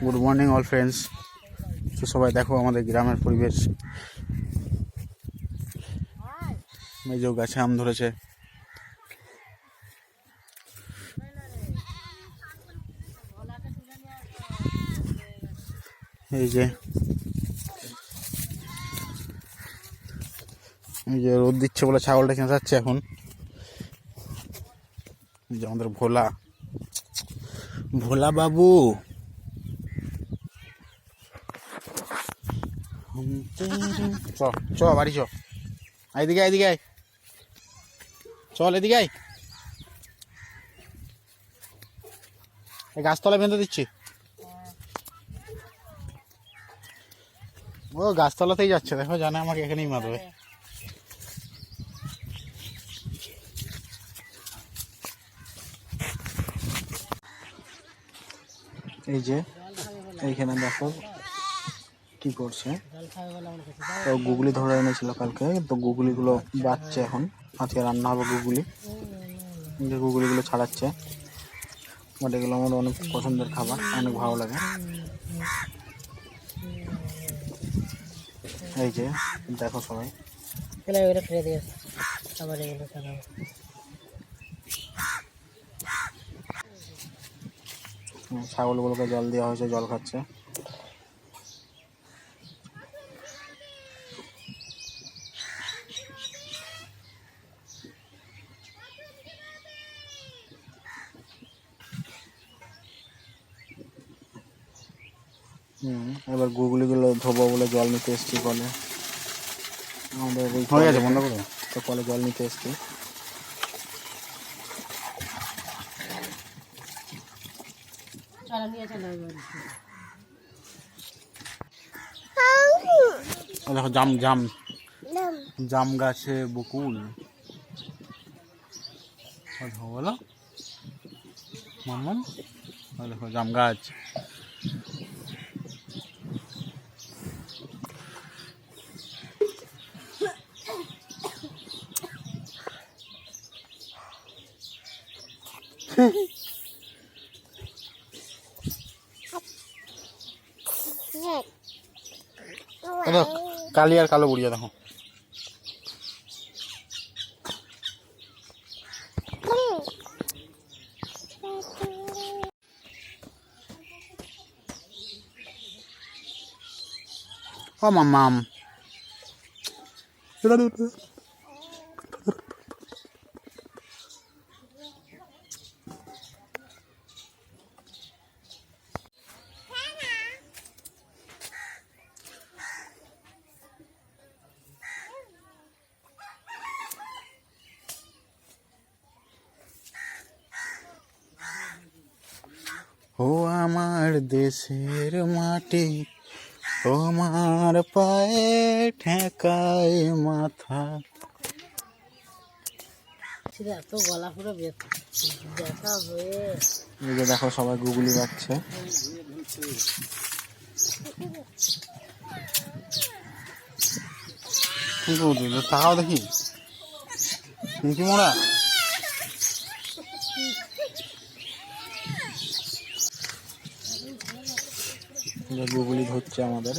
Good morning all friends তো সবাই দেখো আমাদের গ্রামের পরিবেশ। যে গাছে আম ধরেছে। এই যে। এই যে রোদ দিচ্ছে বলে ছাগলটা চেঁচাচ্ছে এখন। যে আমাদের ভোলা। ভোলা বাবু। চ চ বাড়ি চ এদিকে এদিকে, আয়। চল এদিকে, আয়। এই গাছতলা বেঁধে দিচ্ছি। ও, গাছতলাতেই যাচ্ছে। দেখো, জানে আমাকে এখানেই মারবে। এই যে, এইখানে দেখো কি করছে? তো গুগলি ধরে এনেছিল কালকে তো গুগলিগুলো বাচ্চা এখন। আজকে রান্না হবে গুগলি। যে গুগলিগুলো ছাড়াচ্ছে। বাট এগুলো আমার অনেক পছন্দের খাবার অনেক ভালো লাগে। এই যে দেখো সবাই। এগুলো এগুলো ফেলে দিয়ে আবার এগুলো ছাগলগুলোকে জল দেওয়া হয়েছে জল খাচ্ছে। হুম এবার গুগলিগুলো ধোবো বলে জল নিতে এসছি কলে। আমাদের এই হয়ে গেছে বন্ধ করে? তো কলে জল নিতে এসছি। দেখো জাম জাম। জাম। গাছে বকুল। বলো। মামন দেখো জাম গাছ। কালি আর কালো বুড়িয়া দেখো। ও মামাম ও আমার দেশের মাটি তোমার পায়ে ঠেকায় মাথা। এত গলা পুরো ব্যথা। ব্যথা হয়ে। এই যে দেখো সবাই গুগলি করছ তাকাও দেখি? কি মোড়া? গুগলি ধরছে আমাদের।